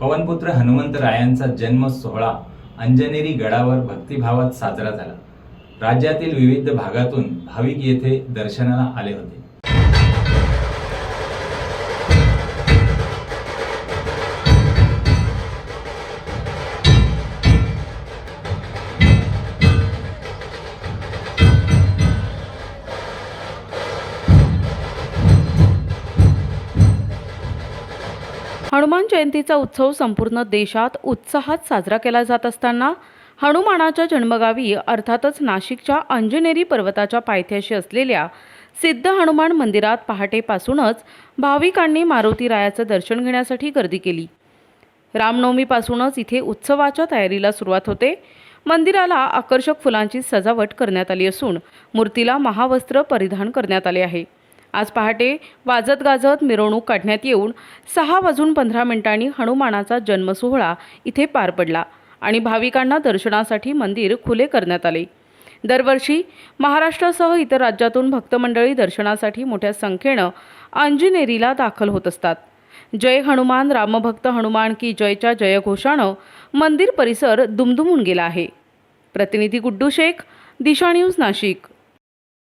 पवनपुत्र हनुमंतरायांचा जन्म सोहळा अंजनेरी गडावर भक्तिभावात साजरा झाला. राज्यातील विविध भागातून भाविक येथे दर्शनाला आले होते. हनुमान जयंतीचा उत्सव संपूर्ण देशात उत्साहात साजरा केला जात असताना हनुमानाच्या जन्मगावी अर्थातच नाशिकच्या अंजनेरी पर्वताच्या पायथ्याशी असलेल्या सिद्ध हनुमान मंदिरात पहाटेपासूनच भाविकांनी मारुती रायाचं दर्शन घेण्यासाठी गर्दी केली. रामनवमीपासूनच इथे उत्सवाच्या तयारीला सुरुवात होते. मंदिराला आकर्षक फुलांची सजावट करण्यात आली असून मूर्तीला महावस्त्र परिधान करण्यात आले आहे. आज पहाटे वाजत गाजत मिरवणूक काढण्यात येऊन सहा वाजून पंधरा मिनिटांनी हनुमानाचा जन्मसोहळा इथे पार पडला आणि भाविकांना दर्शनासाठी मंदिर खुले करण्यात आले. दरवर्षी महाराष्ट्रासह इतर राज्यातून भक्तमंडळी दर्शनासाठी मोठ्या संख्येनं अंजनेरीला दाखल होत असतात. जय हनुमान रामभक्त हनुमान की जयच्या जयघोषानं मंदिर परिसर दुमदुमून गेला आहे. प्रतिनिधी गुड्डू शेख दिशा न्यूज नाशिक.